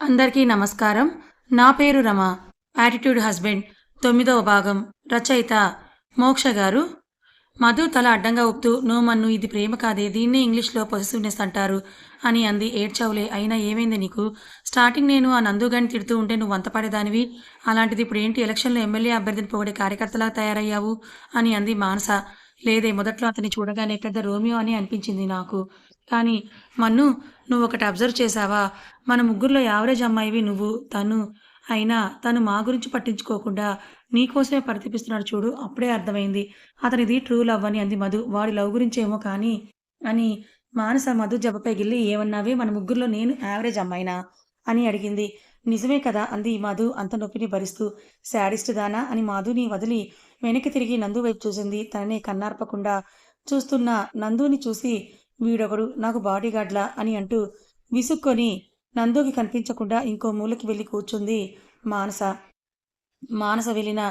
అందరికీ నమస్కారం. నా పేరు రమ. యాటిట్యూడ్ హస్బెండ్ తొమ్మిదవ భాగం. రచయిత మోక్ష గారు. మధు తల అడ్డంగా ఊపుతూ నో మన్ను ఇది ప్రేమ కాదే. దీన్నే ఇంగ్లీష్లో పొజిటివ్నెస్ అంటారు అని అంది. ఏడ్చావులే. అయినా ఏమైంది నీకు? స్టార్టింగ్ నేను ఆ నందుగాని తిడుతూ ఉంటే నువ్వు వంతపడేదానివి అలాంటిది ఇప్పుడు ఏంటి? ఎలక్షన్లో ఎమ్మెల్యే అభ్యర్థిని పొగడే కార్యకర్తలా తయారయ్యావు అని అంది మానస. లేదే మొదట్లో అతన్ని చూడగానే పెద్ద రోమియో అని అనిపించింది నాకు. కానీ మన్ను నువ్వు ఒకటి అబ్జర్వ్ చేశావా? మన ముగ్గురులో యావరేజ్ అమ్మాయివి నువ్వు తను. అయినా తను మా గురించి పట్టించుకోకుండా నీకోసమే పరితపిస్తున్నాడు చూడు అప్పుడే అర్థమైంది. అతనిది ట్రూ లవ్ అని అంది మధు. వాడి లవ్ గురించేమో కానీ అని మానస మధు జబపై గిల్లి ఏమన్నావే? మన ముగ్గురులో నేను యావరేజ్ అమ్మాయినా? అని అడిగింది. నిజమే కదా అంది మధు అంత నొప్పిని భరిస్తూ. శాడిస్ట్ దానా? అని మాధుని వదిలి వెనక్కి తిరిగి నందు వైపు చూసింది. తననే కన్నార్పకుండా చూస్తున్న నందుని చూసి వీడొకడు నాకు బాడీగార్డ్లా అని అంటూ విసుక్కొని నందుకి కనిపించకుండా ఇంకో మూలకి వెళ్ళి కూర్చుంది మానస. మానస వెళ్ళిన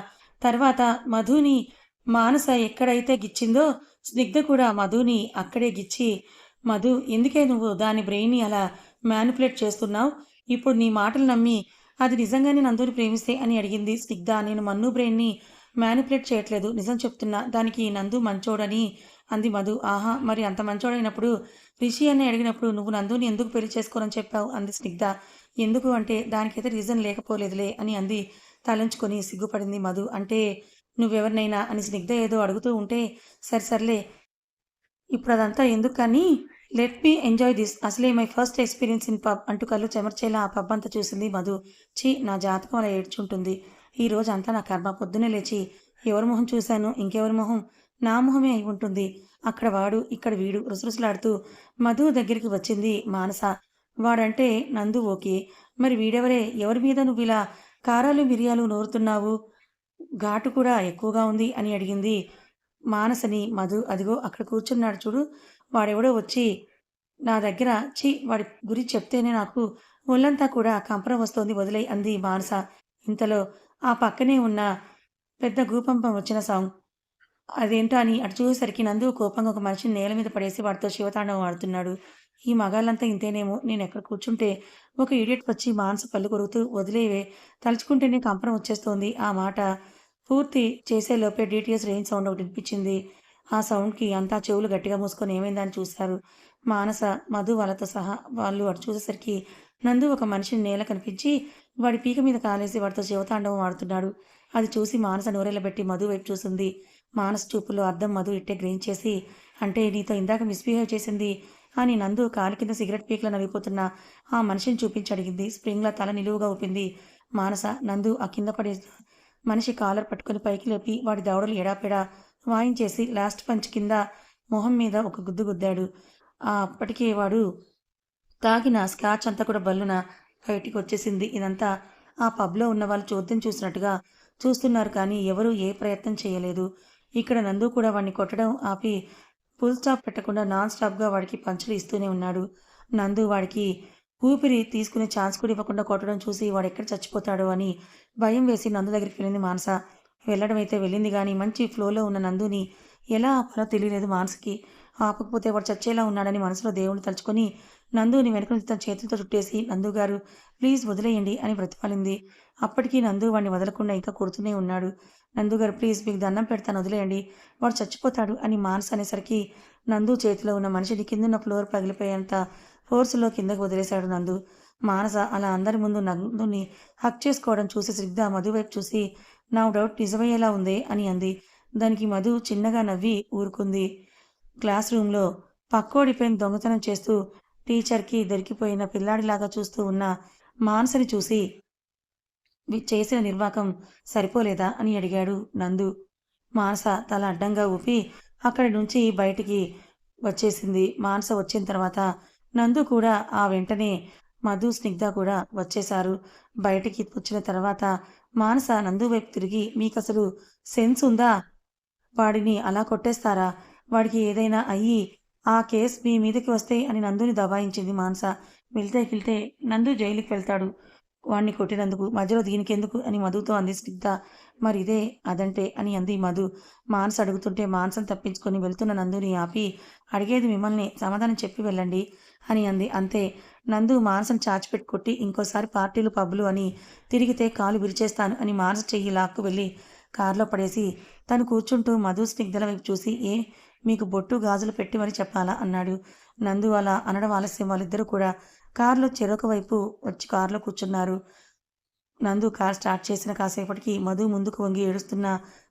తర్వాత మధుని మానస ఎక్కడైతే గిచ్చిందో స్నిగ్ధ కూడా మధుని అక్కడే గిచ్చి మధు ఎందుకే నువ్వు దాని బ్రెయిన్ని అలా మ్యానిపులేట్ చేస్తున్నావు? ఇప్పుడు నీ మాటలు నమ్మి అది నిజంగానే నందుని ప్రేమిస్తే అని అడిగింది స్నిగ్ధ. నేను మన్ను బ్రెయిన్ని మ్యానిపులేట్ చేయట్లేదు. నిజం చెప్తున్నా. దానికి నందు మంచోడని అంది మధు. ఆహా మరి అంత మంచోడైనప్పుడు రిషి అని అడిగినప్పుడు నువ్వు నందుని ఎందుకు పెళ్ళి చేసుకోరని చెప్పావు? అంది స్నిగ్ధ. ఎందుకు అంటే దానికైతే రీజన్ లేకపోలేదులే అని అంది తలంచుకొని సిగ్గుపడింది మధు. అంటే నువ్వెవరినైనా? అని స్నిగ్ధ ఏదో అడుగుతూ ఉంటే సరే సర్లే ఇప్పుడు అదంతా ఎందుకు కానీ లెట్ మీ ఎంజాయ్ దిస్. అసలే my first experience in pub అంటూ కళ్ళు చెమర్చేలా ఆ పబ్ అంతా చూసింది మధు. చీ నా జాతకం అలా ఏడ్చుంటుంది. ఈ రోజు అంతా నా కర్మ పొద్దునే లేచి ఎవరి మొహం చూశాను? ఇంకెవరి మొహం? నా మొహమే అయి ఉంటుంది. అక్కడ వాడు ఇక్కడ వీడు రుసరుసలాడుతూ మధు దగ్గరికి వచ్చింది మానస. వాడంటే నందు ఓకే. మరి వీడెవరే? ఎవరి మీద నువ్వు ఇలా కారాలు మిరియాలు నూరుతున్నావు? ఘాటు కూడా ఎక్కువగా ఉంది అని అడిగింది మానసని మధు. అదిగో అక్కడ కూర్చున్నాడు చూడు. వాడెవడో వచ్చి నా దగ్గర చి వాడి గురించి చెప్తేనే నాకు ఒళ్ళంతా కూడా కంపరం వస్తోంది వదిలే అంది మానస. ఇంతలో ఆ పక్కనే ఉన్న పెద్ద గూపంపం వచ్చిన సాంగ్ అదేంటో అని అటు చూసేసరికి నందు కోపంగా ఒక మనిషిని నేల మీద పడేసి వాడితో శివతాండవం ఆడుతున్నాడు. ఈ మగాళ్ళంతా ఇంతేనేమో నేను ఎక్కడ కూర్చుంటే ఒక ఇడియట్ వచ్చి మానస పళ్ళు కొరుకుతూ వదిలేవే తలుచుకుంటేనే కంపరం వచ్చేస్తోంది. ఆ మాట పూర్తి చేసేలోపే డీటీఎస్ రేంజ్ సౌండ్ ఒకటి వినిపించింది. ఆ సౌండ్కి అంతా చెవులు గట్టిగా మూసుకొని ఏమైందని చూశారు. మానస మధు వాళ్ళతో సహా వాళ్ళు అటు చూసేసరికి నందు ఒక మనిషిని నేల కనిపించి వాడి పీక మీద కాలేసి వాడితో శివతాండవం ఆడుతున్నాడు. అది చూసి మానస నూరెళ్ళబెట్టి మధు వైపు చూసింది. మానస చూపులో అర్థం మధు ఇట్టే గ్రహించేసి అంటే నీతో ఇందాక మిస్బిహేవ్ చేసింది అని నందు కాలు కింద సిగరెట్ పీకలు నవ్విపోతున్న ఆ మనిషిని చూపించి అడిగింది. స్ప్రింగ్లా తల నిలువుగా ఊపింది. మానస నందు ఆ కింద పడే మనిషి కాలర్ పట్టుకుని పైకి లేపి వాడి దవడలు ఎడాపెడా వాయించేసి లాస్ట్ పంచ్ కింద మొహం మీద ఒక గుద్దు గుద్దాడు. ఆ అప్పటికే వాడు తాగిన స్కాచ్ అంతా కూడా బల్లున బయటికి వచ్చేసింది ఇదంతా ఆ పబ్లో ఉన్న వాళ్ళు చూద్దాం చూసినట్టుగా చూస్తున్నారు కానీ ఎవరూ ఏ ప్రయత్నం చేయలేదు. ఇక్కడ నందు కూడా వాడిని కొట్టడం ఆపి ఫుల్ స్టాప్ పెట్టకుండా నాన్ స్టాప్గా వాడికి పంచులు ఇస్తూనే ఉన్నాడు. నందు వాడికి ఊపిరి తీసుకునే ఛాన్స్ కూడా ఇవ్వకుండా కొట్టడం చూసి వాడు ఎక్కడ చచ్చిపోతాడు అని భయం వేసి నందు దగ్గరికి వెళ్ళింది మానస. వెళ్ళడం అయితే వెళ్ళింది కానీ మంచి ఫ్లోలో ఉన్న నందుని ఎలా ఆపాలో తెలియలేదు మానసకి. ఆపకపోతే వాడు చచ్చేలా ఉన్నాడని మనసులో దేవుడు తలుచుకొని నందుని వెనుక నుంచి తన చేతులతో చుట్టేసి నందు గారు ప్లీజ్ వదిలేయండి అని బ్రతిమాలింది. అప్పటికీ నందు వాడిని వదలకుండా ఇంకా కొడుతూనే ఉన్నాడు. నందు గారు ప్లీజ్ మీకు దండం పెడతాను వదిలేయండి. వాడు చచ్చిపోతాడు అని మానస అనేసరికి నందు చేతిలో ఉన్న మనిషిని కిందున్న ఫ్లోర్ పగిలిపోయేంత ఫోర్స్లో కిందకు వదిలేశాడు నందు. మానస అలా అందరి ముందు నందుని హక్ చేసుకోవడం చూసి శ్రద్ధ మధు వైపు చూసి నా డౌట్ నిజమయ్యేలా ఉంది అని అంది. దానికి మధు చిన్నగా నవ్వి ఊరుకుంది. క్లాస్ రూమ్లో పక్కోడి దొంగతనం చేస్తూ టీచర్కి దొరికిపోయిన పిల్లాడిలాగా చూస్తూ ఉన్న మానసని చూసి చేసిన నిర్వాకం సరిపోలేదా అని అడిగాడు నందు. మానస తల అడ్డంగా ఊపి అక్కడి నుంచి బయటికి వచ్చేసింది. మానస వచ్చిన తర్వాత నందు కూడా ఆ వెంటనే మధు స్నిగ్ధ కూడా వచ్చేశారు. బయటికి వచ్చిన తర్వాత మానస నందు వైపు తిరిగి మీకు అసలు సెన్స్ ఉందా? వాడిని అలా కొట్టేస్తారా? వాడికి ఏదైనా అయ్యి ఆ కేసు మీ మీదకి వస్తే అని నందుని దబాయించింది మానస. వెళ్తే వెళ్తే నందు జైలుకి వెళ్తాడు. వాణ్ణి కొట్టినందుకు మధ్యలో దీనికి ఎందుకు అని మధుతో అంది స్నిగ్ధ. మరి ఇదే అదంటే అని అంది మధు. మానస అడుగుతుంటే మానసం తప్పించుకొని వెళ్తున్న నందుని ఆపి అడిగేది మిమ్మల్ని సమాధానం చెప్పి వెళ్ళండి అని అంది. అంతే. నందు మానసను చాచిపెట్టి కొట్టి ఇంకోసారి పార్టీలు పబ్బులు అని తిరిగితే కాలు విరిచేస్తాను అని మానస చెయ్యి లాక్కు వెళ్ళి కారులో పడేసి తను కూర్చుంటూ మధు స్నిగ్ధల వైపు చూసి ఏ మీకు బొట్టు గాజులు పెట్టి మరి చెప్పాలా? అన్నాడు. నందు అలా అనడం ఆలస్యం. వాళ్ళిద్దరూ కూడా కారులో చెరొక వైపు వచ్చి కారులో కూర్చున్నారు. నందు కార్ స్టార్ట్ చేసిన కాసేపటికి మధు ముందుకు వంగి ఏడుస్తున్న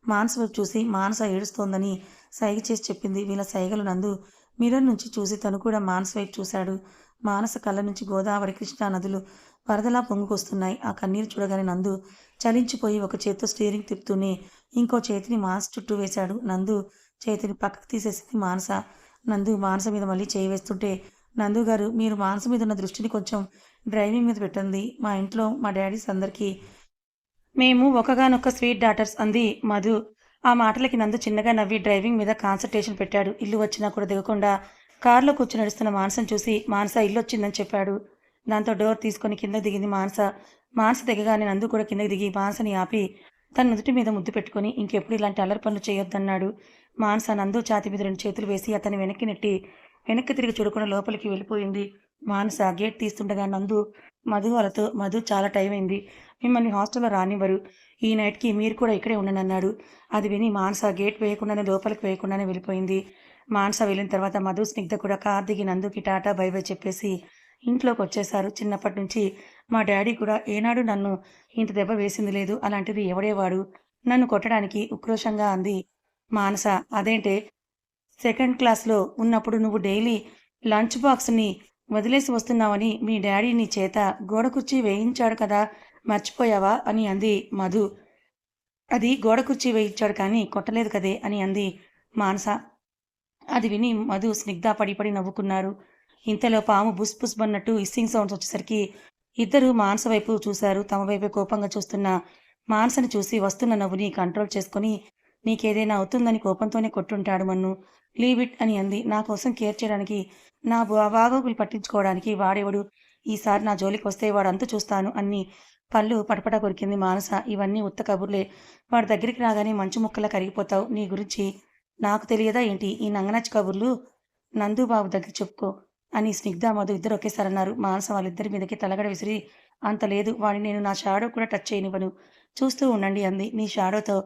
మానస వైపు చూసి మానస ఏడుస్తోందని సైగ చేసి చెప్పింది వీళ్ళ సైగలు నందు. మిర్రర్ నుంచి చూసి తను కూడా మానస వైపు చూశాడు. మానస కళ్ళ నుంచి గోదావరి కృష్ణా నదులు వరదలా పొంగుకొస్తున్నాయి. ఆ కన్నీరు చూడగానే నందు చలించిపోయి ఒక చేత్తో స్టీరింగ్ తిప్పుతూనే ఇంకో చేతిని మానస చుట్టూ వేశాడు. నందు చేతిని పక్కకు తీసేసింది మానస. నందు మానస మీద మళ్ళీ చేయి వేస్తుంటే నందు గారు మీరు మానస మీద ఉన్న దృష్టిని కొంచెం డ్రైవింగ్ మీద పెట్టండి. మా ఇంట్లో మా డాడీస్ అందరికీ మేము ఒకగానొక్క స్వీట్ డాటర్స్ అంది మధు. ఆ మాటలకి నందు చిన్నగా నవ్వి డ్రైవింగ్ మీద కాన్సన్ట్రేషన్ పెట్టాడు. ఇల్లు వచ్చినా కూడా దిగకుండా కారులో కూర్చుని నడుస్తున్న మానసను చూసి మానస ఇల్లు వచ్చిందని చెప్పాడు. దాంతో డోర్ తీసుకొని కింద దిగింది మానస. మానస దిగగానే నందు కూడా కిందకి దిగి మానసని ఆపి తన నుదుటి మీద ముద్దు పెట్టుకొని ఇంకెప్పుడు ఇలాంటి అల్లరి పనులు చేయొద్దన్నాడు. మానస నందు ఛాతి మీద రెండు చేతులు వేసి అతని వెనక్కి నెట్టి వెనక్కి తిరిగి చూడకుండా లోపలికి వెళ్ళిపోయింది. మానస గేట్ తీస్తుండగా నందు మధు వాళ్ళతో మధు చాలా టైం అయింది. మిమ్మల్ని హాస్టల్లో రానివ్వరు. ఈ నైట్కి మీరు కూడా ఇక్కడే ఉండనన్నాడు అది విని మానస గేట్ వేయకుండానే లోపలికి వేయకుండానే వెళ్ళిపోయింది. మానస వెళ్ళిన తర్వాత మధు స్నిగ్ధ కూడా కార్ దిగి నందుకి టాటా బై బై చెప్పేసి ఇంట్లోకి వచ్చేశారు. చిన్నప్పటి నుంచి మా డాడీ కూడా ఏనాడు నన్ను ఇంత దెబ్బ వేసింది లేదు. అలాంటిది ఎవడేవాడు? నన్ను కొట్టడానికి ఉక్రోషంగా అంది మానస. అదేంటే సెకండ్ క్లాస్లో ఉన్నప్పుడు నువ్వు డైలీ లంచ్ బాక్స్ని వదిలేసి వస్తున్నావని మీ డాడీ నీ చేత గోడ కుర్చీ వేయించాడు కదా మర్చిపోయావా? అని అంది మధు. అది గోడ కుర్చీ వేయించాడు కానీ కొట్టలేదు కదే అని అంది మానస. అది విని మధు స్నిగ్ధ పడి పడి నవ్వుకున్నారు. ఇంతలో పాము బుస్ బుస్ అన్నట్టు ఇస్సింగ్ సౌండ్స్ వచ్చేసరికి ఇద్దరు మానస వైపు చూశారు. తమ వైపే కోపంగా చూస్తున్న మానసని చూసి వస్తున్న నవ్వుని కంట్రోల్ చేసుకుని నీకేదైనా అవుతుందని కోపంతోనే కొట్టుంటాడు మన్ను. లీవ్ ఇట్ అని అంది. నా కోసం కేర్ చేయడానికి నా బాగోగులు పట్టించుకోవడానికి వాడేవాడు? ఈసారి నా జోలికి వస్తే వాడంతా చూస్తాను అన్ని పళ్ళు పటపట కొరికింది మానస. ఇవన్నీ ఉత్త కబుర్లే. వాడి దగ్గరికి రాగానే మంచు ముక్కలా కరిగిపోతావు. నీ గురించి నాకు తెలియదా ఏంటి? ఈ నంగనచ్చి కబుర్లు నందు బాబు దగ్గర చెప్పుకో అని స్నిగ్ధ మధు ఇద్దరు ఒకేసారి అన్నారు మానస వాళ్ళిద్దరి మీదకి తలగడ విసిరి అంత లేదు. వాడిని నేను నా షాడో కూడా టచ్ చేయనివ్వను. చూస్తూ ఉండండి అంది. నీ షాడోతో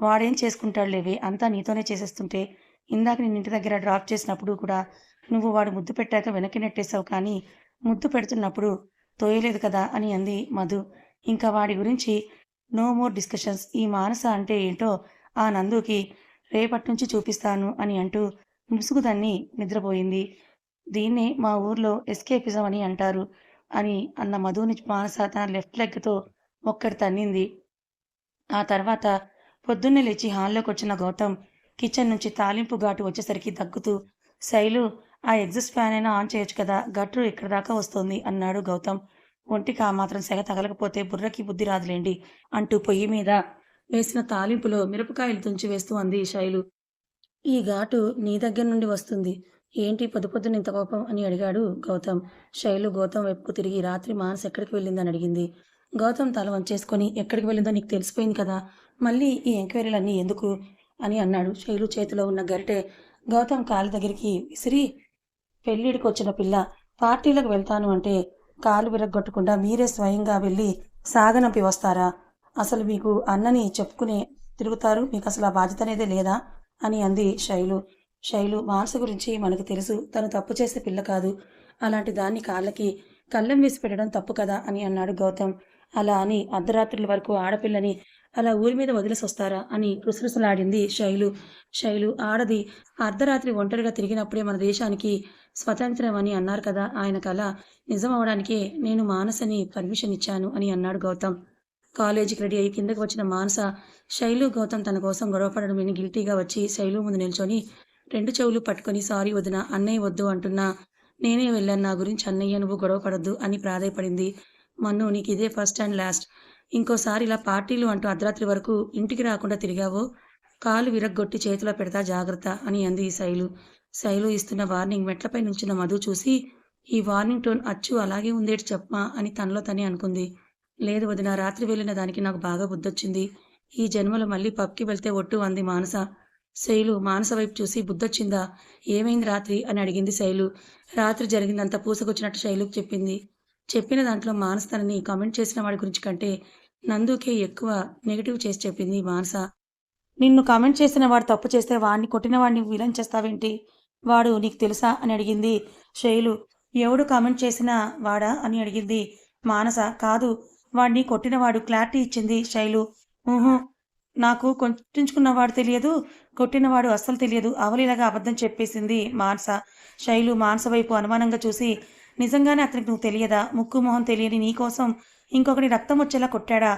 వాడేం చేసుకుంటాడు లేవే అంతా నీతోనే చేసేస్తుంటే. ఇందాక నేను ఇంటి దగ్గర డ్రాప్ చేసినప్పుడు కూడా నువ్వు వాడు ముద్దు పెట్టాక వెనక్కి నెట్టేశావు కానీ ముద్దు పెడుతున్నప్పుడు తోయలేదు కదా అని అంది మధు. ఇంకా వాడి గురించి నో మోర్ డిస్కషన్స్ ఈ మానస అంటే ఏంటో ఆ నందుకి రేపటి నుంచి చూపిస్తాను అని అంటూ ముసుగుదాన్ని నిద్రపోయింది. దీన్నే మా ఊర్లో ఎస్కేపిజం అని అంటారు అని అన్న మధుని మానస తన లెఫ్ట్ లెగ్తో ఒక్కటి తన్నింది. ఆ తర్వాత పొద్దున్నే లేచి హాల్లోకి వచ్చిన గౌతమ్ కిచెన్ నుంచి తాలింపు ఘాటు వచ్చేసరికి దగ్గుతూ శైలు ఆ ఎగ్జిస్ట్ ఫ్యాన్ అయినా ఆన్ చేయొచ్చు కదా గట్టు ఇక్కడ దాకా వస్తుంది అన్నాడు గౌతమ్. ఒంటికి ఆ మాత్రం సెగ తగలకపోతే బుర్రకి బుద్ధి రాదులేండి అంటూ పొయ్యి మీద వేసిన తాలింపులో మిరపకాయలు తుంచి వేస్తూ అంది శైలు. ఈ ఘాటు నీ దగ్గర నుండి వస్తుంది. ఏంటి పొద్దు పొద్దున ఇంత కోపం? అని అడిగాడు గౌతమ్. శైలు గౌతమ్ వైపుకు తిరిగి రాత్రి మానస్ ఎక్కడికి వెళ్ళిందని అడిగింది. గౌతమ్ తల వంచేసుకొని ఎక్కడికి వెళ్ళిందో నీకు తెలిసిపోయింది కదా మళ్ళీ ఈ ఎంక్వైరీలన్నీ ఎందుకు అని అన్నాడు. శైలు చేతిలో ఉన్న గరిటె గౌతమ్ కాలు దగ్గరికి విసిరి పెళ్ళిడికి వచ్చిన పిల్ల పార్టీలకు వెళ్తాను అంటే కాలు విరగ్గొట్టకుండా మీరే స్వయంగా వెళ్ళి సాగనంపి వస్తారా? అసలు మీకు అన్నని చెప్పుకునే తిరుగుతారు? మీకు అసలు ఆ బాధ్యత అనేదే లేదా? అని అంది శైలు. శైలు మానస గురించి మనకు తెలుసు తను తప్పు చేసే పిల్ల కాదు. అలాంటి దాన్ని కాళ్ళకి కళ్ళం వేసి పెట్టడం తప్పు కదా అని అన్నాడు గౌతమ్. అలా అని అర్ధరాత్రుల వరకు ఆడపిల్లని అలా ఊరి మీద వదిలేసి వస్తారా అని రుసరుసలాడింది శైలు. శైలు ఆడది అర్ధరాత్రి ఒంటరిగా తిరిగినప్పుడే మన దేశానికి స్వతంత్రం అని అన్నారు కదా. ఆయన కళ నిజం అవడానికే నేను మానసని పర్మిషన్ ఇచ్చాను అని అన్నాడు గౌతమ్. కాలేజీకి రెడీ అయ్యి కిందకి వచ్చిన మానస శైలు గౌతమ్ తన కోసం గొడవపడడం విని గిల్టీగా వచ్చి శైలు ముందు నిల్చొని రెండు చెవులు పట్టుకొని సారీ వదిన అన్నయ్య వద్దు అంటున్నా. నేనే వెళ్ళాను నా గురించి అన్నయ్య నువ్వు గొడవపడద్దు అని ప్రాధాయపడింది. మన్ను నీకు ఇదే ఫస్ట్ అండ్ లాస్ట్. ఇంకోసారి ఇలా పార్టీలు అంటూ అర్ధరాత్రి వరకు ఇంటికి రాకుండా తిరిగావో కాలు విరగ్గొట్టి చేతిలో పెడతా జాగ్రత్త అని అంది శైలు. శైలు ఇస్తున్న వార్నింగ్ మెట్లపై నుంచిన మధు చూసి ఈ వార్నింగ్ టోన్ అచ్చు అలాగే ఉందేటి చెప్పమా అని తనలో తనే అనుకుంది. లేదు వదిన రాత్రి వెళ్ళిన దానికి నాకు బాగా బుద్ధొచ్చింది. ఈ జన్మలో మళ్ళీ పబ్కి వెళ్తే ఒట్టు అంది మానస. శైలు మానస వైపు చూసి బుద్ధొచ్చిందా? ఏమైంది రాత్రి? అని అడిగింది శైలు. రాత్రి జరిగిందంతా పూసకొచ్చినట్టు శైలుకు చెప్పింది. చెప్పిన దాంట్లో మానస తనని కామెంట్ చేసిన వాడి గురించి కంటే నందుకే ఎక్కువ నెగిటివ్ చేసి చెప్పింది మానస. నిన్ను కామెంట్ చేసిన వాడు తప్పు చేస్తే వాడిని కొట్టిన వాడిని విలన్ చేస్తావేంటి? వాడు నీకు తెలుసా? అని అడిగింది శైలు ఎవడు కామెంట్ చేసినా వాడా? అని అడిగింది మానస. కాదు వాడిని కొట్టినవాడు క్లారిటీ ఇచ్చింది శైలు ఊహు నాకు కొట్టించుకున్నవాడు తెలియదు కొట్టినవాడు అస్సలు తెలియదు అవలీలాగా అబద్ధం చెప్పేసింది మానస. శైలు మానస వైపు అనుమానంగా చూసి నిజంగానే అతనికి నువ్వు తెలియదా? ముక్కు మొహం తెలియని నీకోసం ఇంకొకటి రక్తం వచ్చేలా కొట్టాడా?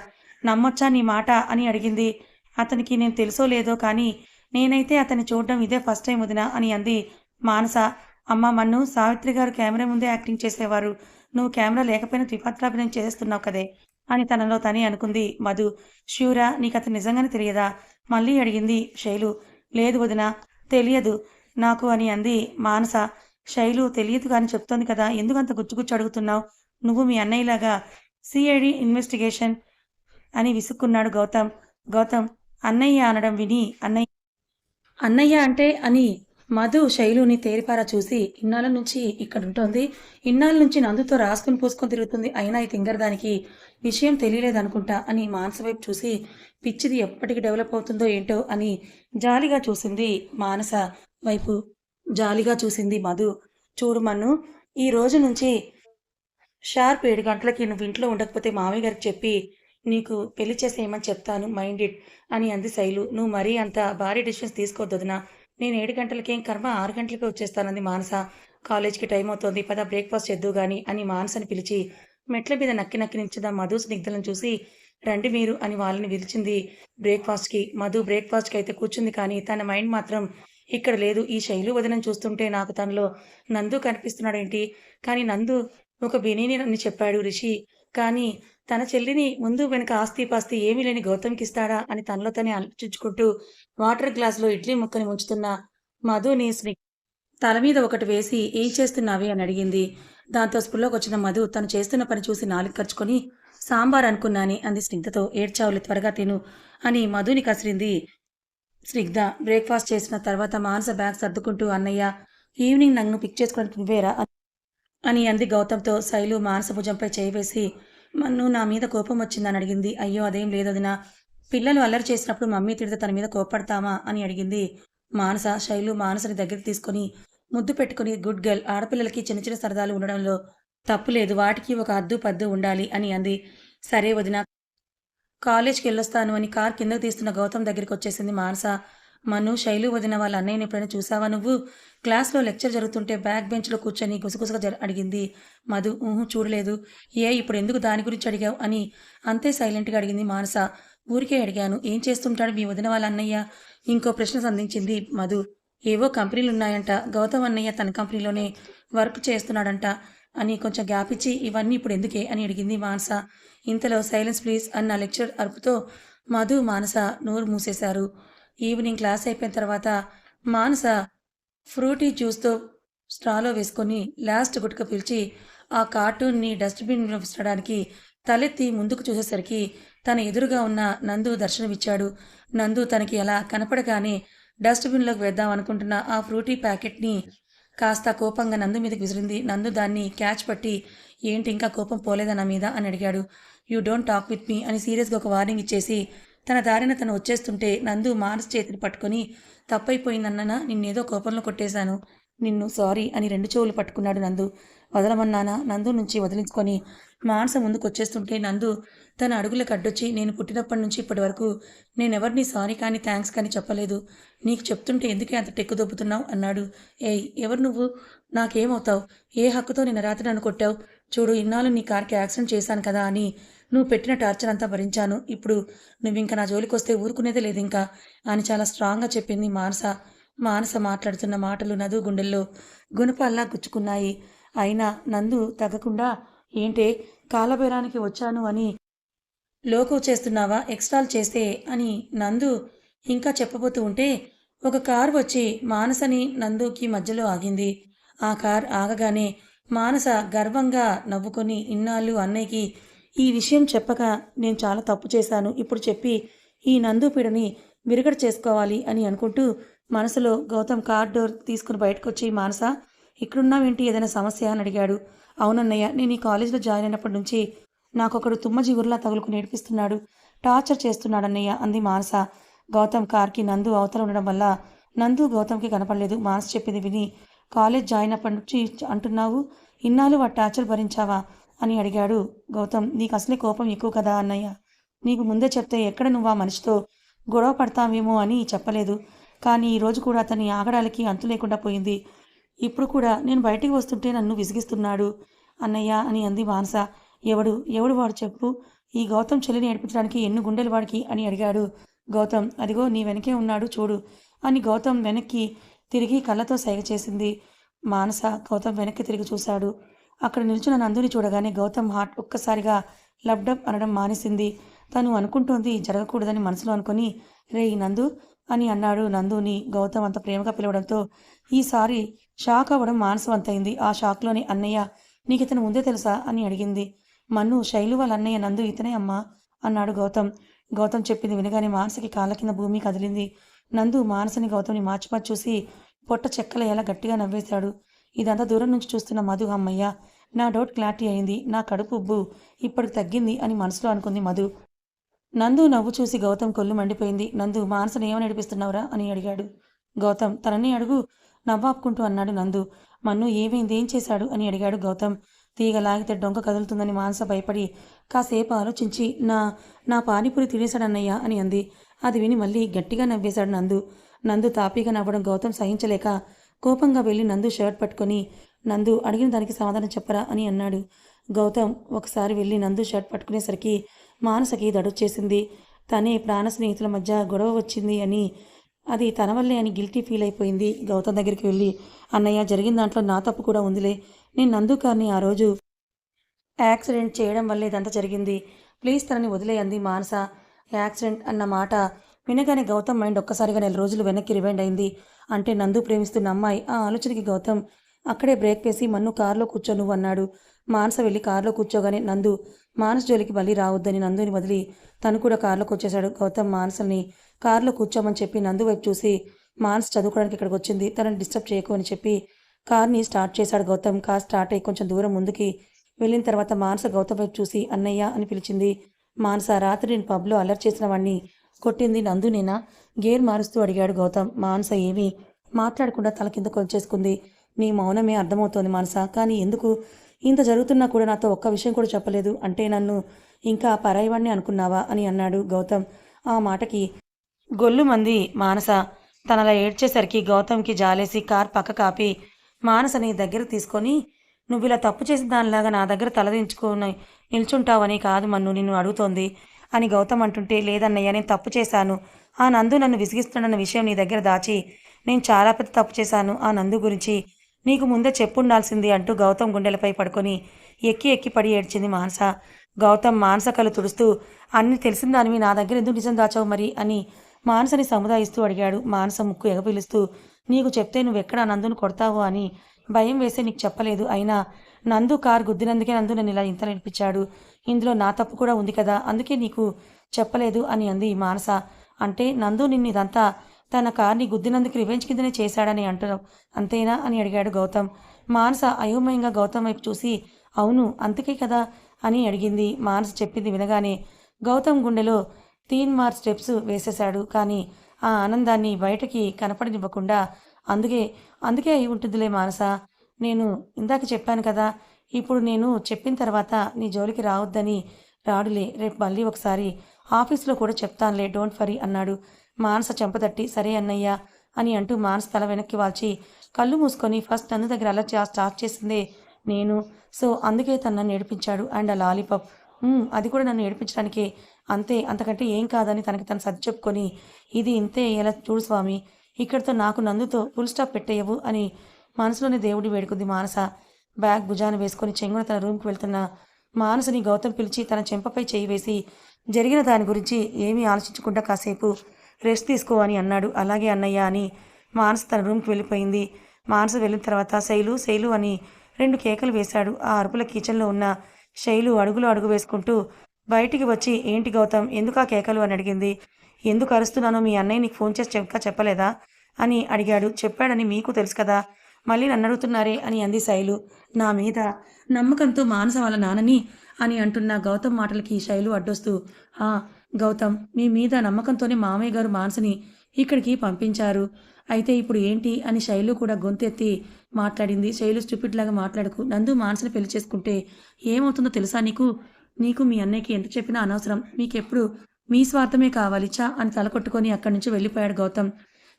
నమ్మొచ్చా నీ మాట? అని అడిగింది. అతనికి నేను తెలుసో లేదో కానీ నేనైతే అతన్ని చూడడం ఇదే ఫస్ట్ టైం వదినా అని అంది. మానస అమ్మ మన్ను సావిత్రి గారు కెమెరా ముందే యాక్టింగ్ చేసేవారు. నువ్వు కెమెరా లేకపోయినా త్రిపాత్రాభినయం చేస్తున్నావు కదే అని తనలో తనే అనుకుంది. మధు ష్యూరా నీకు అతను నిజంగానే తెలియదా? మళ్ళీ అడిగింది శైలు. లేదు వదిన తెలియదు నాకు అని అంది మానస. శైలు తెలియదు కానీ చెప్తోంది కదా ఎందుకు అంత గుచ్చుగుచ్చు అడుగుతున్నావు? నువ్వు మీ అన్నయ్యలాగా సిఐడి ఇన్వెస్టిగేషన్ అని విసుక్కున్నాడు గౌతమ్. గౌతమ్ అన్నయ్య అనడం విని అన్నయ్య అన్నయ్య అంటే అని మధు శైలుని తేరిపారా చూసి ఇన్నాళ్ళ నుంచి ఇక్కడ ఉంటుంది ఇన్నాళ్ళ నుంచి నందుతో రాసుకుని పూసుకొని తిరుగుతుంది. అయినా ఈ తింగరదానికి విషయం తెలియలేదనుకుంటా అని మానస వైపు చూసి పిచ్చిది ఎప్పటికి డెవలప్ అవుతుందో ఏంటో అని జాలిగా చూసింది మానస వైపు. జాలిగా చూసింది మధు. చూడు మన్ను ఈ రోజు నుంచి షార్ప్ ఏడు గంటలకి నువ్వు ఇంట్లో ఉండకపోతే మామయ్య గారికి చెప్పి నీకు పెళ్ళి చేసేయమని చెప్తాను మైండ్ ఇట్ అని అంది శైలు. నువ్వు మరీ అంత భారీ డిసిషన్స్ తీసుకోవద్దునా వదినా. నేను ఏడు గంటలకేం కర్మ ఆరు గంటలకే వచ్చేస్తానంది మానస. కాలేజ్కి టైం అవుతోంది పద బ్రేక్ఫాస్ట్ చేద్దు గాని అని మానసని పిలిచి మెట్ల మీద నక్కి నక్కి నించున్న మధు స్నిగ్ధలను చూసి రండి మీరు అని వాళ్ళని పిలిచింది బ్రేక్ఫాస్ట్కి. మధు బ్రేక్ఫాస్ట్కి అయితే కూర్చుంది కానీ తన మైండ్ మాత్రం ఇక్కడ లేదు. ఈ శైలు వదనం చూస్తుంటే నాకు తనలో నందు కనిపిస్తున్నాడేంటి? కానీ నందు ఒక బినీని అని చెప్పాడు రిషి. కానీ తన చెల్లిని ముందు వెనక ఆస్తి పాస్తి ఏమీ లేని గౌతమ్కిస్తాడా అని తనలో తనే ఆలోచించుకుంటూ వాటర్ గ్లాసులో ఇడ్లీ ముక్కని ఉంచుతున్న మధుని స్ని తల మీద ఒకటి వేసి ఏం చేస్తున్నావి అని అడిగింది. దాంతో స్పుల్లోకి వచ్చిన మధు తను చేస్తున్న పని చూసి నాలుగు ఖర్చుకొని సాంబార్ అనుకున్నాని అంది స్నిగ్ధతో. ఏడ్చావులు త్వరగా తిను అని మధుని కసిరింది స్నిగ్ధ. బ్రేక్ఫాస్ట్ చేసిన తర్వాత మానస బ్యాగ్ సర్దుకుంటూ అన్నయ్య ఈవినింగ్ నన్ను పిక్ చేసుకోవడానికి నువ్వేరా? అని అంది గౌతమ్తో శైలు మానసభుజంపై చేయివేసి మన్ను నా మీద కోపం వచ్చిందని అడిగింది. అయ్యో అదేం లేదదినా పిల్లలు అల్లరి చేసినప్పుడు మమ్మీ తిడితే తన మీద కోపడతామా అని అడిగింది. మానస శైలు మానసని దగ్గరికి తీసుకొని ముద్దు పెట్టుకుని గుడ్ గర్ల్ ఆడపిల్లలకి చిన్న చిన్న సరదాలు ఉండడంలో తప్పు లేదు. వాటికి ఒక అద్దు పద్దు ఉండాలి అని అంది. సరే వదిన. కాలేజ్కి వెళ్ళొస్తాను అని కార్ కిందకు తీస్తున్న గౌతమ్ దగ్గరికి వచ్చేసింది మానస. మను శైలు వదిన వాళ్ళ అన్నయ్యని ఎప్పుడైనా చూసావా నువ్వు? క్లాస్లో లెక్చర్ జరుగుతుంటే బ్యాక్ బెంచ్లో కూర్చొని గుసగుసగా అడిగింది. మధు ఊహు చూడలేదు. ఏ ఇప్పుడు ఎందుకు దాని గురించి అడిగావు అని అంతే సైలెంట్గా అడిగింది మానస. ఊరికే అడిగాను ఏం చేస్తుంటాడు మీ వదిన వాళ్ళ అన్నయ్య? ఇంకో ప్రశ్న సంధించింది మధు. ఏవో కంపెనీలు ఉన్నాయంట గౌతమ్ అన్నయ్య తన కంపెనీలోనే వర్క్ చేస్తున్నాడంట అని కొంచెం గ్యాప్ ఇచ్చి ఇవన్నీ ఇప్పుడు ఎందుకే అని అడిగింది మానస. ఇంతలో సైలెన్స్ ప్లీజ్ అన్న లెక్చర్ అరుపుతో మధు మానస నోరు మూసేశారు. ఈవినింగ్ క్లాస్ అయిపోయిన తర్వాత మానస ఫ్రూటీ జ్యూస్తో స్ట్రాలో వేసుకొని లాస్ట్ గుట్క పిలిచి ఆ కార్టూన్ని డస్ట్బిన్లో విసరడానికి తలెత్తి ముందుకు చూసేసరికి తన ఎదురుగా ఉన్న నందు దర్శనమిచ్చాడు. నందు తనకి అలా కనపడగానే డస్ట్బిన్లోకి వేద్దాం అనుకుంటున్న ఆ ఫ్రూటీ ప్యాకెట్ని కాస్త కోపంగా నందు మీదకి విసిరింది. నందు దాన్ని క్యాచ్ పట్టి ఏంటి ఇంకా కోపం పోలేదా నా మీద? అని అడిగాడు. You don't talk with me అని సీరియస్గా ఒక వార్నింగ్ ఇచ్చేసి తన దారిన తను వచ్చేస్తుంటే నందు మానస్ చేతిని పట్టుకొని తప్పైపోయిందన్న నిన్నేదో కోపంలో కొట్టేశాను. నిన్ను సారీ అని రెండు చెవులు పట్టుకున్నాడు నందు. వదలమన్నానా? నందు నుంచి వదిలించుకొని మానస ముందుకు వచ్చేస్తుంటే నందు తన అడుగులకు అడ్డొచ్చి నేను పుట్టినప్పటి నుంచి ఇప్పటి వరకు నేనెవరిని సారీ కానీ థ్యాంక్స్ కానీ చెప్పలేదు. నీకు చెప్తుంటే ఎందుకే అంత టెక్కు దొబ్బుతున్నావు? అన్నాడు. ఏయ్ ఎవరు నువ్వు? నాకేమవుతావు? ఏ హక్కుతో నిన్న రాత్రి నన్ను కొట్టావు? చూడు ఇన్నాళ్ళు నీ కార్కి యాక్సిడెంట్ చేశాను కదా అని నువ్వు పెట్టిన టార్చర్ అంతా భరించాను. ఇప్పుడు నువ్వు ఇంకా నా జోలికి వస్తే ఊరుకునేదే లేదు ఇంకా అని చాలా స్ట్రాంగ్గా చెప్పింది మానస. మానస మాట్లాడుతున్న మాటలు నదు గుండెల్లో గుణపాల్లా గుచ్చుకున్నాయి. అయినా నందు తగ్గకుండా ఏంటే కాలబేరానికి వచ్చాను అని లోకో చేస్తున్నావా? ఎక్స్ట్రాల్ చేస్తే అని నందు ఇంకా చెప్పబోతూ ఉంటే ఒక కార్ వచ్చి మానసని నందుకి మధ్యలో ఆగింది. ఆ కార్ ఆగగానే మానస గర్వంగా నవ్వుకొని ఇన్నాళ్ళు అన్నయ్యకి ఈ విషయం చెప్పక నేను చాలా తప్పు చేశాను. ఇప్పుడు చెప్పి ఈ నందు పిడని చేసుకోవాలి అని అనుకుంటూ మనసులో గౌతమ్ కార్ డోర్ తీసుకుని బయటకు వచ్చి మానస ఇక్కడున్నావేంటి ఏదైనా సమస్య? అని అడిగాడు. అవునన్నయ్య నేను ఈ కాలేజీలో జాయిన్ అయినప్పటి నుంచి నాకొకడు తుమ్మ జీవుర్లా తగులుకు నేర్పిస్తున్నాడు. టార్చర్ చేస్తున్నాడన్నయ్య అంది మానస. గౌతమ్ కార్కి నందు అవతల ఉండడం వల్ల నందు గౌతమ్కి కనపడలేదు. మానస చెప్పింది విని కాలేజ్ జాయిన్ అప్పటి నుంచి అంటున్నావు? ఇన్నాళ్ళు వాడు టార్చర్ భరించావా? అని అడిగాడు. గౌతమ్ నీకు అసలే కోపం ఎక్కువ కదా అన్నయ్య. నీకు ముందే చెప్తే ఎక్కడ నువ్వు ఆ మనిషితో గొడవ పడతావేమో అని చెప్పలేదు. కానీ ఈరోజు కూడా అతని ఆగడాలకి అంతు లేకుండా పోయింది. ఇప్పుడు కూడా నేను బయటికి వస్తుంటే నన్ను విసిగిస్తున్నాడు అన్నయ్య అని అంది మానస. ఎవడు? ఎవడు వాడు చెప్పు. ఈ గౌతమ్ చెల్లిని ఏడిపించడానికి ఎన్ని గుండెలు వాడికి? అని అడిగాడు. గౌతమ్ అదిగో నీ వెనకే ఉన్నాడు చూడు అని గౌతమ్ వెనక్కి తిరిగి కళ్ళతో సైగ చేసింది. మానస గౌతమ్ వెనక్కి తిరిగి చూశాడు. అక్కడ నిల్చున్న నందుని చూడగానే గౌతమ్ హార్ట్ ఒక్కసారిగా లబ్డబ్ అనడం మానేసింది. తను అనుకుంటోంది జరగకూడదని మనసులో అనుకొని రే నందు అని అన్నాడు నందుని. గౌతమ్ అంత ప్రేమగా పిలవడంతో ఈసారి షాక్ అవ్వడం మానసవంతైంది. ఆ షాక్లోని అన్నయ్య నీకు ఇతను ముందే తెలుసా? అని అడిగింది. మన్ను శైలు వాళ్ళ అన్నయ్య నందు ఇతనే అమ్మా అన్నాడు గౌతమ్. గౌతమ్ చెప్పింది వినగానే మానసకి కాళ్ళ కింద భూమి కదిలింది. నందు మానసని గౌతమ్ని మార్చిపాచి చూసి పొట్ట చెక్కల ఎలా గట్టిగా నవ్వేశాడు. ఇదంతా దూరం నుంచి చూస్తున్న మధు అమ్మయ్య నా డౌట్ క్లారిటీ అయింది. నా కడుపు ఉబ్బు. ఇప్పటికి తగ్గింది అని మనసులో అనుకుంది మధు. నందు నవ్వు చూసి గౌతమ్ కొల్లు మండిపోయింది. నందు మానసను ఏమని నడిపిస్తున్నావురా అని అడిగాడు. గౌతమ్ తనని అడుగు. నవ్వాపుకుంటూ అన్నాడు నందు. మన్ను ఏమైంది? ఏం చేశాడు? అని అడిగాడు గౌతమ్. తీగ లాగితే డొంక కదులుతుందని మానస భయపడి కాసేపు ఆలోచించి నా నా పానీపూరి తినేశాడన్నయ్య అని అంది. అది విని మళ్ళీ గట్టిగా నవ్వేశాడు నందు. నందు తాపీగా నవ్వడం గౌతమ్ సహించలేక కోపంగా వెళ్ళి నందు షర్ట్ పట్టుకొని నందు అడిగిన దానికి సమాధానం చెప్పరా అని అన్నాడు. గౌతమ్ ఒకసారి వెళ్ళి నందు షర్ట్ పట్టుకునేసరికి మానసకి దడొచ్చేసింది తనే ప్రాణ స్నేహితుల మధ్య గొడవ వచ్చింది అని అది తన వల్లే అని గిల్టీ ఫీల్ అయిపోయింది. గౌతమ్ దగ్గరికి వెళ్ళి అన్నయ్య జరిగిన దాంట్లో నా తప్పు కూడా ఉందిలే. నేను నందు కార్ని ఆ రోజు యాక్సిడెంట్ చేయడం వల్లే ఇదంతా జరిగింది. ప్లీజ్ తనని వదిలేయంది మానస. యాక్సిడెంట్ అన్న మాట వినగానే గౌతమ్ మైండ్ ఒక్కసారిగా నెల రోజులు వెనక్కి రివైండ్ అయింది. అంటే నందు ప్రేమిస్తున్న అమ్మాయి ఆ ఆలోచనకి గౌతమ్ అక్కడే బ్రేక్ వేసి మన్ను కారులో కూర్చో నువ్వు అన్నాడు. మానస వెళ్ళి కారులో కూర్చోగానే నందు మానస్ జోలికి మళ్ళీ రావద్దని నందుని వదిలి తను కూడా కారులోకి వచ్చేశాడు. గౌతమ్ మానసని కారులో కూర్చోమని చెప్పి నందు వైపు చూసి మానస్ చదువుకోవడానికి ఇక్కడికి వచ్చింది తనని డిస్టర్బ్ చేయకు అని చెప్పి కార్ని స్టార్ట్ చేశాడు గౌతమ్. కార్ స్టార్ట్ అయ్యి కొంచెం దూరం ముందుకి వెళ్ళిన తర్వాత మానస గౌతమ్ వైపు చూసి అన్నయ్య అని పిలిచింది. మానస రాత్రి నేను పబ్లో అలర్ట్ చేసిన వాడిని కొట్టింది నందునేనా గేర్ మారుస్తూ అడిగాడు గౌతమ్. మానస ఏమీ మాట్లాడకుండా తల కింద కొలిచేసుకుంది. నీ మౌనమే అర్థమవుతోంది మానస. కానీ ఎందుకు? ఇంత జరుగుతున్నా కూడా నాతో ఒక్క విషయం కూడా చెప్పలేదు. అంటే నన్ను ఇంకా పరాయివాణ్ణి అనుకున్నావా అని అన్నాడు గౌతమ్. ఆ మాటకి గొల్లు మంది మానస. తనలా ఏడ్చేసరికి గౌతమ్కి జాలేసి కార్ పక్క కాపి. మానసని దగ్గర తీసుకొని నువ్వు ఇలా తప్పు చేసిన దానిలాగా నా దగ్గర తలదించుకొని నిల్చుంటావని కాదు మన్ను నిన్ను అడుగుతోంది. అని గౌతమ్ అంటుంటే లేదన్నయ్య నేను తప్పు చేశాను. ఆ నందు నన్ను విసిగిస్తున్న విషయం నీ దగ్గర దాచి నేను చాలా పెద్ద తప్పు చేశాను. ఆ నందు గురించి నీకు ముందే చెప్పుండాల్సింది అంటూ గౌతమ్ గుండెలపై పడుకొని ఎక్కి ఎక్కి పడి ఏడ్చింది మానస. గౌతమ్ మానస కళ్ళు తుడుస్తూ అన్ని తెలిసిన దానివి నా దగ్గర ఎందుకు నిజం దాచావు మరి? అని మానసని సముదాయిస్తూ అడిగాడు. మానస ముక్కు ఎగపిలుస్తూ నీకు చెప్తే నువ్వెక్కడ నందును కొడతావు అని భయం వేసే నీకు చెప్పలేదు. అయినా నందు కారు గుద్దినందుకే నందు నన్ను ఇలా ఇంత నడిపించాడు. ఇందులో నా తప్పు కూడా ఉంది కదా అందుకే నీకు చెప్పలేదు అని అంది మానస. అంటే నందు నిన్ను ఇదంతా తన కార్ని గుద్దినందుకు రివెంజ్ కిందనే చేశాడని అంటున్నావు అంతేనా అని అడిగాడు గౌతమ్. మానస అయోమయంగా గౌతమ్ వైపు చూసి అవును అందుకే కదా అని అడిగింది మానస చెప్పింది వినగానే. గౌతమ్ గుండెలో తీన్ మార్ స్టెప్స్ వేసేశాడు కానీ ఆ ఆనందాన్ని బయటకి కనపడనివ్వకుండా అందుకే అందుకే అయి ఉంటుందిలే మానస. నేను ఇందాక చెప్పాను కదా ఇప్పుడు నేను చెప్పిన తర్వాత నీ జోలికి రావద్దని రాడులే రేపు మళ్ళీ ఒకసారి ఆఫీస్లో కూడా చెప్తానులే డోంట్ ఫరీ అన్నాడు. మానస చెంపతట్టి సరే అన్నయ్య అని అంటూ మానస తల వెనక్కి వాల్చి కళ్ళు మూసుకొని ఫస్ట్ నన్ను దగ్గర అలా స్టార్ట్ చేసిందే నేను. సో అందుకే తను నన్ను ఏడిపించాడు అండ్ ఆ లాలీపాప్. అది కూడా నన్ను ఏడిపించడానికే. అంతే అంతకంటే ఏం కాదని తనకి తను సర్ది చెప్పుకొని ఇది ఇంతే ఎలా చూడు స్వామి ఇక్కడితో నాకు నందుతో ఫుల్ స్టాప్ పెట్టేయవు అని మనసులోని దేవుడి వేడుకుంది మానస. బ్యాగ్ భుజాన వేసుకొని చెంగున తన రూమ్కి వెళ్తున్న మానసుని గౌతమ్ పిలిచి తన చెంపపై చేయి వేసి జరిగిన దాని గురించి ఏమీ ఆలోచించకుండా కాసేపు రెస్ట్ తీసుకో అని అన్నాడు. అలాగే అన్నయ్య అని మానసు తన రూమ్కి వెళ్ళిపోయింది. మానసు వెళ్ళిన తర్వాత శైలు శైలు అని రెండు కేకలు వేశాడు. ఆ అరుపుల కిచెన్లో ఉన్న శైలు అడుగులు అడుగు వేసుకుంటూ బయటికి వచ్చి ఏంటి గౌతమ్ ఎందుకు ఆ కేకలు? అని అడిగింది. ఎందుకు అరుస్తున్నానో మీ అన్నయ్య నీకు ఫోన్ చేసి చెప్పక చెప్పలేదా? అని అడిగాడు. చెప్పాడని మీకు తెలుసు కదా మళ్ళీ నన్ను అడుగుతున్నారే అని అంది శైలు. నా మీద నమ్మకంతో మానస వాళ్ళ నాన్నని అని అంటున్న గౌతమ్ మాటలకి శైలు అడ్డొస్తూ ఆ గౌతమ్ మీ మీద నమ్మకంతోనే మామయ్య గారు మానసని ఇక్కడికి పంపించారు. అయితే ఇప్పుడు ఏంటి? అని శైలు కూడా గొంతెత్తి మాట్లాడింది. శైలు స్టూపిడ్ లాగా మాట్లాడకు. నందు మానసని పెళ్ళి చేసుకుంటే ఏమవుతుందో తెలుసా నీకు? నీకు మీ అన్నయ్యకి ఎంత చెప్పినా అనవసరం. మీకెప్పుడు మీ స్వార్థమే కావాలి. చా అని తలకొట్టుకొని అక్కడి నుంచి వెళ్ళిపోయాడు గౌతమ్.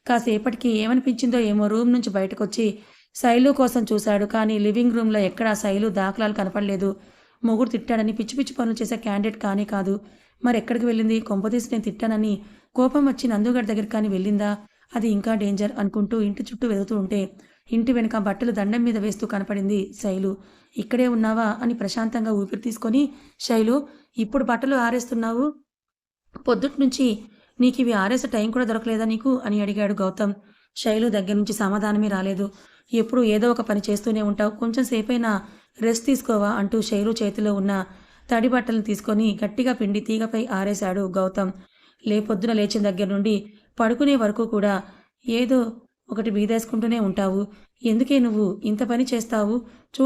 కాసేపటికి ఏమనిపించిందో ఏమో రూమ్ నుంచి బయటకొచ్చి శైలు కోసం చూశాడు కానీ లివింగ్ రూమ్లో ఎక్కడా శైలు దాఖలాలు కనపడలేదు. మొగుడు తిట్టాడని పిచ్చి పిచ్చి పనులు చేసే క్యాండిడేట్ కానీ కాదు. మరి ఎక్కడికి వెళ్ళింది కొంపదీసి నేను తిట్టానని కోపం వచ్చి నందుగారి దగ్గర కానీ వెళ్ళిందా? అది ఇంకా డేంజర్ అనుకుంటూ ఇంటి చుట్టూ వెదుతూ ఉంటే ఇంటి వెనుక బట్టలు దండం మీద వేస్తూ కనపడింది శైలు. ఇక్కడే ఉన్నావా? అని ప్రశాంతంగా ఊపిరి తీసుకొని శైలు ఇప్పుడు బట్టలు ఆరేస్తున్నావు? పొద్దుటి నుంచి నీకు ఇవి ఆరేసే టైం కూడా దొరకలేదా నీకు? అని అడిగాడు గౌతమ్. శైలు దగ్గర నుంచి సమాధానమే రాలేదు. ఎప్పుడు ఏదో ఒక పని చేస్తూనే ఉంటావు. కొంచెం సేపైనా రెస్ట్ తీసుకోవా అంటూ శైలు చేతిలో ఉన్న తడి బట్టలను తీసుకొని గట్టిగా పిండి తీగపై ఆరేశాడు గౌతమ్. లేపొద్దున లేచిన దగ్గర నుండి పడుకునే వరకు కూడా ఏదో ఒకటి బీదేసుకుంటూనే ఉంటావు. ఎందుకే నువ్వు ఇంత పని చేస్తావు? చూ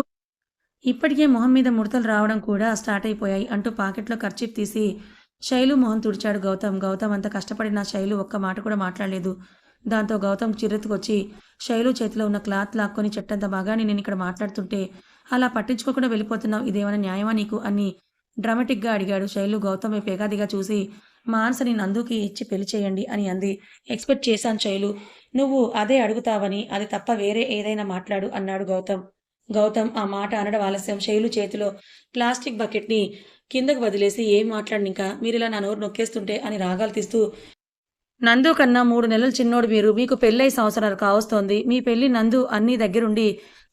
ఇప్పటికే మొహం మీద ముడతలు రావడం కూడా స్టార్ట్ అయిపోయాయి అంటూ పాకెట్లో ఖర్చీప్ తీసి శైలు మొహం తుడిచాడు గౌతమ్. గౌతమ్ అంత కష్టపడిన శైలు ఒక్క మాట కూడా మాట్లాడలేదు. దాంతో గౌతమ్ చిరెత్తుకొచ్చి శైలు చేతిలో ఉన్న క్లాత్ లాక్కొని చెట్టంత బాగానే నేను ఇక్కడ మాట్లాడుతుంటే అలా పట్టించుకోకుండా వెళ్ళిపోతున్నావు ఇదేమైనా న్యాయమా నీకు? అని డ్రామాటిక్గా అడిగాడు శైలు గౌతమ్ వైపు చూసి చూసి మానసని నందుకి ఇచ్చి పెళ్ళి చేయండి అని అంది. ఎక్స్పెక్ట్ చేశాను శైలు. నువ్వు అదే అడుగుతావని అది తప్ప వేరే ఏదైనా మాట్లాడు అన్నాడు గౌతమ్. గౌతమ్ ఆ మాట అనడం ఆలస్యం. శైలు చేతిలో ప్లాస్టిక్ బకెట్ని కిందకు వదిలేసి ఏం మాట్లాడిన మీరు ఇలా నా నోరు నొక్కేస్తుంటే అని రాగాలు తీస్తూ నందు కన్నా మూడు నెలలు చిన్నోడు మీరు మీకు పెళ్ళై సంవత్సరాలు కావస్తోంది. మీ పెళ్ళి నందు అన్ని దగ్గరుండి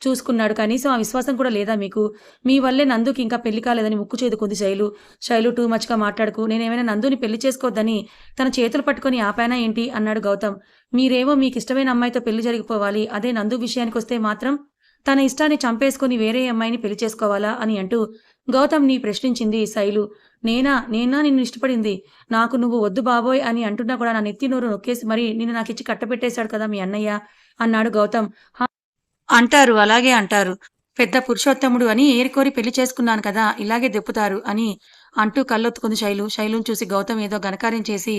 చూసుకున్నాడు. కనీసం ఆ విశ్వాసం కూడా లేదా మీకు? మీ వల్లే నందుకి ఇంకా పెళ్ళి కాలేదని ముక్కు చేదుకుంది శైలు. శైలు టూ మచ్గా మాట్లాడుకు. నేనేమైనా నందుని పెళ్ళి చేసుకోవద్దని తన చేతులు పట్టుకొని ఆపానా ఏంటి? అన్నాడు గౌతమ్. మీరేమో మీకు ఇష్టమైన అమ్మాయితో పెళ్ళి జరిగిపోవాలి. అదే నందు విషయానికి వస్తే మాత్రం తన ఇష్టాన్ని చంపేసుకుని వేరే అమ్మాయిని పెళ్ళి చేసుకోవాలా అని అంటూ గౌతమ్ని ప్రశ్నించింది శైలు. నేనా నేనా నిన్ను ఇష్టపడింది? నాకు నువ్వు వద్దు బాబోయ్ అని అంటున్నా కూడా నా నెత్తి నోరు నొక్కేసి మరి నిన్ను నాకు ఇచ్చి కట్టపెట్టేశాడు కదా మీ అన్నయ్య? అన్నాడు గౌతమ్. అంటారు అలాగే అంటారు. పెద్ద పురుషోత్తముడు అని ఏరికోరి పెళ్ళి చేసుకున్నాను కదా ఇలాగే దెప్పుతారు అని అంటూ కళ్ళొత్తుకుంది శైలు. శైలుని చూసి గౌతమ్ ఏదో ఘనకార్యం చేసి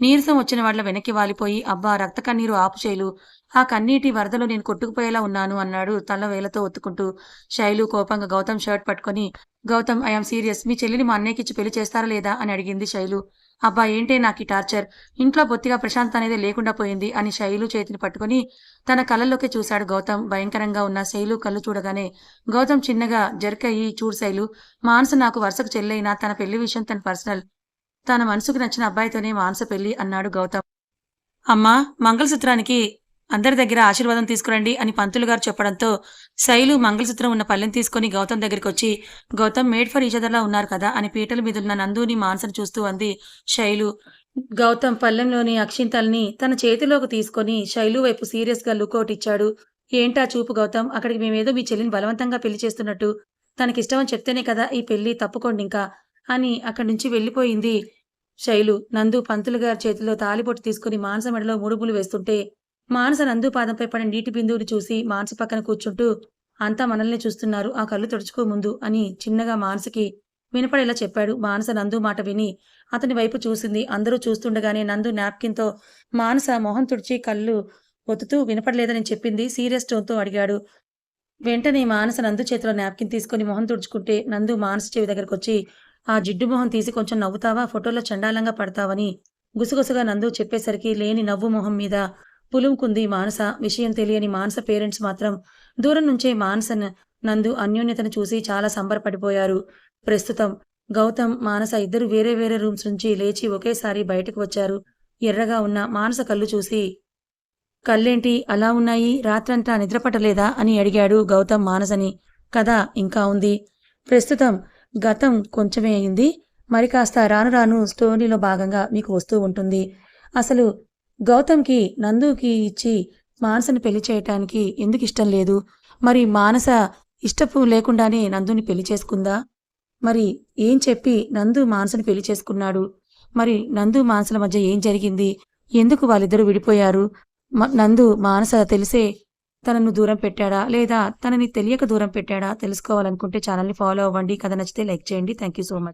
నీరసం వచ్చిన వాళ్ళ వెనక్కి వాలిపోయి అబ్బా రక్త కన్నీరు ఆపు శైలు. ఆ కన్నీటి వరదలో నేను కొట్టుకుపోయేలా ఉన్నాను అన్నాడు తల వేలతో ఒత్తుకుంటూ. శైలు కోపంగా గౌతమ్ షర్ట్ పట్టుకొని గౌతమ్ ఐఎమ్ సీరియస్ మీ చెల్లిని మా అన్నయ్యకి ఇచ్చి పెళ్ళి చేస్తారా లేదా? అని అడిగింది శైలు. అబ్బా ఏంటే నాకు ఈ టార్చర్? ఇంట్లో బొత్తిగా ప్రశాంతత అనేది లేకుండా పోయింది అని శైలు చేతిని పట్టుకొని తన కళ్ళల్లోకి చూశాడు గౌతమ్. భయంకరంగా ఉన్న శైలు కళ్ళు చూడగానే గౌతమ్ చిన్నగా జర్కయ్యి చూడు శైలు మానస నాకు వరుసకు చెల్లైనా తన పెళ్ళి విషయం తన పర్సనల్. తన మనసుకు నచ్చిన అబ్బాయితోనే మానస పెళ్ళి అన్నాడు గౌతమ్. అమ్మా మంగళసూత్రానికి అందరి దగ్గర ఆశీర్వాదం తీసుకురండి అని పంతులు గారు చెప్పడంతో శైలు మంగళసూత్రం ఉన్న పల్లెని తీసుకొని గౌతమ్ దగ్గరికి వచ్చి గౌతమ్ మేడ్ ఫర్ ఈచదర్లా ఉన్నారు కదా అని పీటల మీద ఉన్న నందుని మానసను చూస్తూ అంది శైలు. గౌతమ్ పల్లెంలోని అక్షింతల్ని తన చేతిలోకి తీసుకొని శైలు వైపు సీరియస్గా లుకౌట్ ఇచ్చాడు. ఏంటా చూపు గౌతమ్ అక్కడికి మేమేదో మీ చెల్లిని బలవంతంగా పెళ్ళి చేస్తున్నట్టు. తనకిష్టమని చెప్తేనే కదా ఈ పెళ్ళి తప్పుకోండి ఇంకా అని అక్కడి నుంచి వెళ్ళిపోయింది శైలు. నందు పంతులు గారి చేతిలో తాలిపొట్టు తీసుకుని మాంసమెడలో మెడలో వేస్తుంటే మానస నందు పాదంపై పడిన నీటి బిందువుని చూసి మానస పక్కన కూర్చుంటూ అంతా మనల్ని చూస్తున్నారు ఆ కళ్ళు తుడుచుకో ముందు అని చిన్నగా మానసకి వినపడేలా చెప్పాడు. మానస నందు మాట విని అతని వైపు చూసింది. అందరూ చూస్తుండగానే నందు నాప్కిన్తో మానస మొహం తుడిచి కళ్ళు ఒత్తుతూ వినపడలేదని చెప్పింది సీరియస్ టోన్తో అడిగాడు. వెంటనే మానస నందు చేతిలో నాప్కిన్ తీసుకుని మొహం తుడుచుకుంటే నందు మానస చెవి దగ్గరకు వచ్చి ఆ జిడ్డు మొహం తీసి కొంచెం నవ్వుతావా? ఫోటోలో చండాలంగా పడతావని గుసగుసగా నందు చెప్పేసరికి లేని నవ్వు మొహం మీద పులుముకుంది మానస. విషయం తెలియని మానస పేరెంట్స్ మాత్రం దూరం నుంచే మానస నందు అన్యోన్యతను చూసి చాలా సంబరపడిపోయారు. ప్రస్తుతం గౌతమ్ మానస ఇద్దరు వేరే వేరే రూమ్స్ నుంచి లేచి ఒకేసారి బయటకు వచ్చారు. ఎర్రగా ఉన్న మానస కళ్ళు చూసి కళ్ళేంటి? అలా ఉన్నాయి? రాత్రంతా నిద్రపట్టలేదా? అని అడిగాడు గౌతమ్ మానసని. కథ ఇంకా ఉంది. ప్రస్తుతం గతం కొంచెమే అయింది. మరి కాస్త రాను రాను స్టోరీలో భాగంగా మీకు వస్తూ ఉంటుంది. అసలు గౌతమ్కి నందుకి ఇచ్చి మానసని పెళ్ళి చేయటానికి ఎందుకు ఇష్టం లేదు? మరి మానస ఇష్టపు లేకుండానే నందుని పెళ్ళి చేసుకుందా? మరి ఏం చెప్పి నందు మానసని పెళ్ళి చేసుకున్నాడు? మరి నందు మానసుల మధ్య ఏం జరిగింది? ఎందుకు వాళ్ళిద్దరూ విడిపోయారు? నందు మానస తెలిసే తనను దూరం పెట్టాడా? లేదా తనని తెలియక దూరం పెట్టాడా? తెలుసుకోవాలనుకుంటే ఛానల్ని ఫాలో అవ్వండి. కథ నచ్చితే లైక్ చేయండి. Thank you so much.